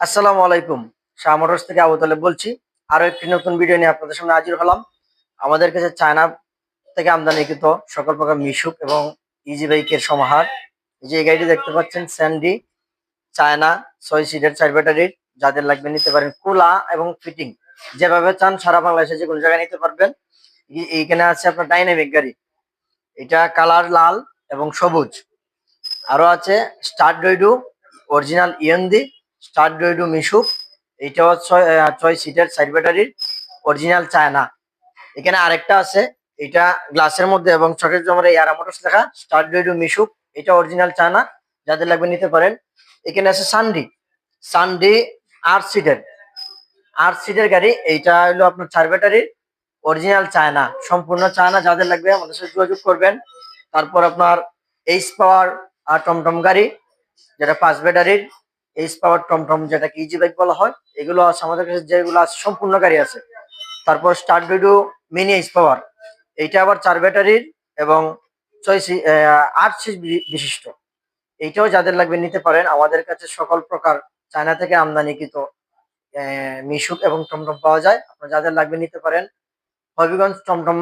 আসসালামু আলাইকুম। শাহ মোটরস থেকে আবু তালেব বলছি। আরও একটি নতুন ভিডিও নিয়ে আপনাদের সামনে হাজির হলাম। আমাদের কাছে চায়না থেকে আমদানিকৃত সকল প্রকার মিশুক এবং ইজি বাইকের সমাহার। যে এই গাড়িটি দেখতে পাচ্ছেন স্যান্ডি চায়না ছয় সিটের চার ব্যাটারির যাদের লাগবে নিতে পারেন কুলা এবং ফিটিং যেভাবে চান সারা বাংলাদেশে যে কোনো জায়গায় নিতে পারবেন। এইখানে আছে আপনার ডাইনামিক গাড়ি। এটা কালার লাল এবং সবুজ। আরও আছে স্টার ডইডু অরিজিনাল ইএনডি স্টার ডইডু মিশুক এটাও ছয় ছয় সিটের সাইড ব্যাটারির অরিজিনাল চায়না এখানে আরেকটা আছে, এটা গ্লাসের মধ্যে এবং চকের জমরে এয়ারা মোটরস লেখা স্টার ডইডু মিশুক এটা অরিজিনাল চায়না যাদের লাগবে নিতে পারেন। এখানে আছে সানডি সানডি আট সিটের আট সিটের গাড়ি, এইটা হলো আপনার চার ব্যাটারির অরিজিনাল চায়না সম্পূর্ণ চায়না যাদের লাগবে আমাদের সাথে যোগাযোগ করবেন। তারপর আপনার এইচ পাওয়ার আর টমটম গাড়ি, যেটা পাঁচ ব্যাটারির এইচ পাওয়ার টমটম যেটাকে ইজি বাইক বলা হয়, এগুলো আছে আমাদের কাছে, যেগুলো আছে, সম্পূর্ণ গাড়ি আছে। তারপর স্টার ডুডু মিনি এইচ পাওয়ার এইটা আবার চার ব্যাটারির এবং ছয় আট বি- বিশিষ্ট। এইটাও যাদের লাগবে নিতে পারেন, আমাদের কাছে সকল প্রকার চায়না থেকে আমদানিকৃত মিশুক এবং টমটম পাওয়া যায়। আপনার যাদের লাগবে নিতে পারেন, হবিগঞ্জ টমটম